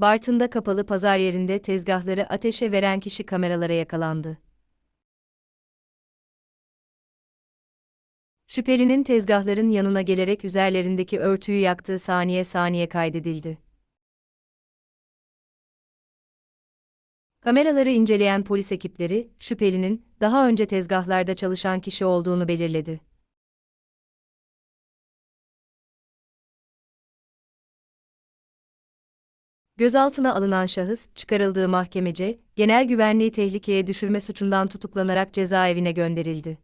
Bartın'da kapalı pazar yerinde tezgahları ateşe veren kişi kameralara yakalandı. Şüphelinin tezgahların yanına gelerek üzerlerindeki örtüyü yaktığı saniye saniye kaydedildi. Kameraları inceleyen polis ekipleri, şüphelinin daha önce tezgahlarda çalışan kişi olduğunu belirledi. Gözaltına alınan şahıs, çıkarıldığı mahkemece, genel güvenliği tehlikeye düşürme suçundan tutuklanarak cezaevine gönderildi.